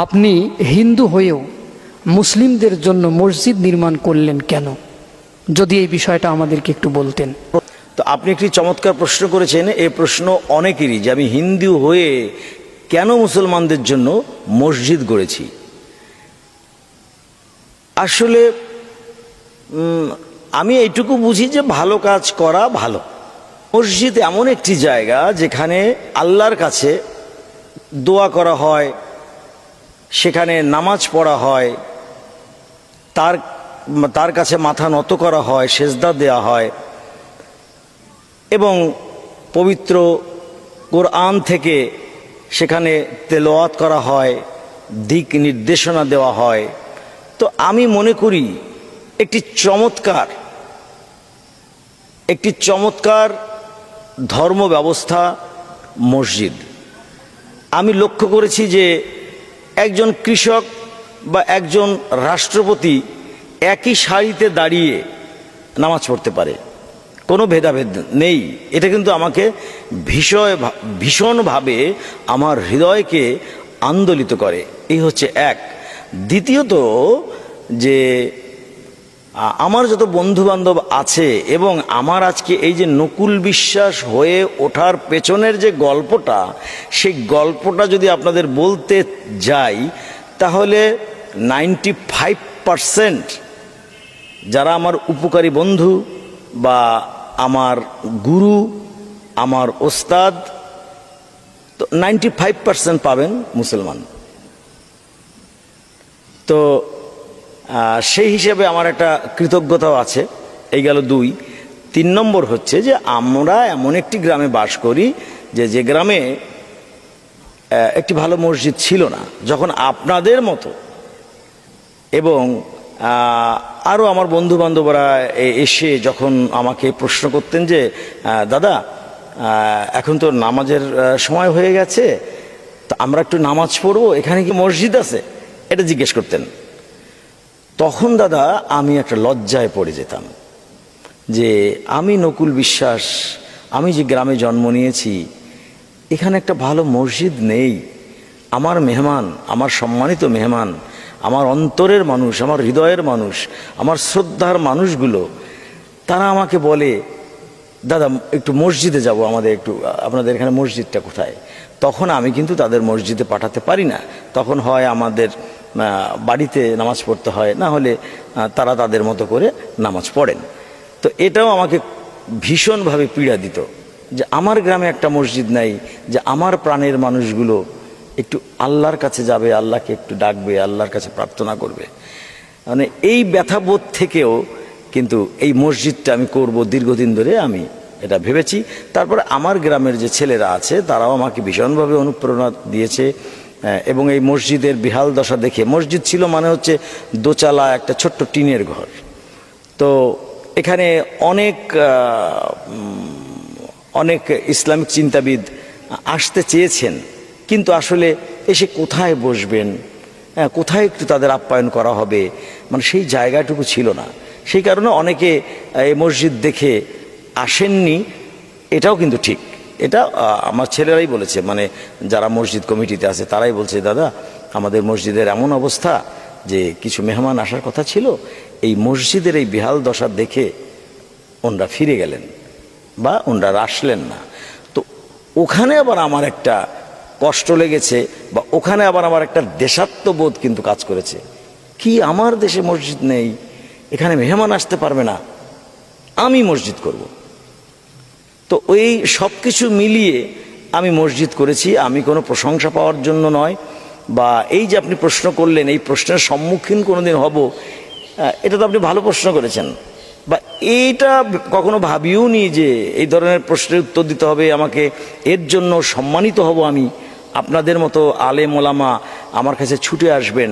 আপনি হিন্দু হয়েও মুসলিমদের জন্য মসজিদ নির্মাণ করলেন কেন? যদি এই বিষয়টা আমাদেরকে একটু বলতেন। তো আপনি একটি চমৎকার প্রশ্ন করেছেন এই প্রশ্ন অনেকেরই যে আমি হিন্দু হয়ে কেন মুসলমানদের জন্য মসজিদ গড়েছি? আসলে আমি এইটুকু বুঝি যে ভালো কাজ করা ভালো। মসজিদ এমন একটি জায়গা যেখানে আল্লাহর কাছে দোয়া করা হয় সেখানে নামাজ পড়া হয়, তার তার কাছে মাথা নত করা হয়, সেজদা দেওয়া হয়, এবং পবিত্র কোরআন থেকে সেখানে তেলোয়াত করা হয়, দিক নির্দেশনা দেওয়া হয়। তো আমি মনে করি একটি চমৎকার একটি চমৎকার ধর্ম ব্যবস্থা মসজিদ। আমি লক্ষ্য করেছি যে একজন কৃষক বা একজন রাষ্ট্রপতি একই সারিতে দাঁড়িয়ে নামাজ পড়তে পারে। কোনো ভেদাভেদ নেই। এটা কিন্তু আমাকে ভীষণ ভীষণভাবে আমার হৃদয়কে আন্দোলিত করে। এই হচ্ছে এক। দ্বিতীয়ত যে আমার যত বন্ধু বান্ধব আছে এবং আমার আজকে এই যে নকুল বিশ্বাস হয়ে ওঠার পেছনের যে গল্পটা, সেই গল্পটা যদি আপনাদের বলতে যাই, তাহলে নাইনটি ফাইভ পারসেন্ট যারা আমার উপকারী বন্ধু বা আমার গুরু, আমার ওস্তাদ, তো নাইনটি ফাইভ পার্সেন্ট পাবেন মুসলমান। তো সেই হিসেবে আমার একটা কৃতজ্ঞতাও আছে। এই গেল দুই। তিন নম্বর হচ্ছে যে আমরা এমন একটি গ্রামে বাস করি যে যে গ্রামে একটি ভালো মসজিদ ছিল না। যখন আপনাদের মতো এবং আরও আমার বন্ধু বান্ধবরা এসে যখন আমাকে প্রশ্ন করতেন যে দাদা এখন তো নামাজের সময় হয়ে গেছে, তো আমরা একটু নামাজ পড়ব, এখানে কি মসজিদ আছে? এটা জিজ্ঞেস করতেন। তখন দাদা আমি একটা লজ্জায় পড়ে যেতাম যে আমি নকুল বিশ্বাস, আমি যে গ্রামে জন্ম নিয়েছি, এখানে একটা ভালো মসজিদ নেই। আমার মেহমান, আমার সম্মানিত মেহমান, আমার অন্তরের মানুষ, আমার হৃদয়ের মানুষ, আমার শ্রদ্ধার মানুষগুলো, তারা আমাকে বলে, দাদা, একটু মসজিদে যাব আমাদের একটু, আপনাদের এখানে মসজিদটা কোথায়? তখন আমি কিন্তু তাদের মসজিদে পাঠাতে পারি না। তখন হয় আমাদের বাড়িতে নামাজ পড়তে হয়, না হলে তারা তাদের মতো করে নামাজ পড়েন। তো এটাও আমাকে ভীষণভাবে পীড়া দিত যে আমার গ্রামে একটা মসজিদ নাই, যে আমার প্রাণের মানুষগুলো একটু আল্লাহর কাছে যাবে, আল্লাহকে একটু ডাকবে, আল্লাহর কাছে প্রার্থনা করবে। মানে এই ব্যথাবোধ থেকেও কিন্তু এই মসজিদটা আমি করব দীর্ঘদিন ধরে আমি এটা ভেবেছি। তারপরে আমার গ্রামের যে ছেলেরা আছে, তারাও আমাকে ভীষণভাবে অনুপ্রেরণা দিয়েছে। এবং এই মসজিদের বিহাল দশা দেখে মসজিদ ছিল মানে হচ্ছে দোচালা একটা ছোট্ট টিনের ঘর। তো এখানে অনেক অনেক ইসলামিক চিন্তাবিদ আসতে চেয়েছেন কিন্তু আসলে এসে কোথায় বসবেন? হ্যাঁ, কোথায় একটু তাদের আপ্যায়ন করা হবে? মানে সেই জায়গাটুকু ছিল না। সেই কারণে অনেকে এই মসজিদ দেখে আসেননি এটাও কিন্তু ঠিক। এটা আমার ছেলেরাই বলেছে মানে যারা মসজিদ কমিটিতে আছে তারাই বলছে, দাদা, আমাদের মসজিদের এমন অবস্থা যে কিছু মেহমান আসার কথা ছিল, এই মসজিদের এই বেহাল দশা দেখে ওনরা ফিরে গেলেন বা ওনরা আসলেন না। তো ওখানে আবার আমার একটা কষ্ট লেগেছে বা ওখানে আবার আমার একটা দেশাত্মবোধ কিন্তু কাজ করেছে। কি আমার দেশে মসজিদ নেই, এখানে মেহমান আসতে পারবে না, আমি মসজিদ করব। তো ওই সব কিছু মিলিয়ে আমি মসজিদ করেছি। আমি কোনো প্রশংসা পাওয়ার জন্য নয়। বা এই যে আপনি প্রশ্ন করলেন, এই প্রশ্নের সম্মুখীন কোনোদিন হব এটা তো আপনি ভালো প্রশ্ন করেছেন। বা এইটা কখনো ভাবিও নি যে এই ধরনের প্রশ্নের উত্তর দিতে হবে, আমাকে এর জন্য সম্মানিত হব আমি। আপনাদের মতো আলেম ওলামা আমার কাছে ছুটে আসবেন।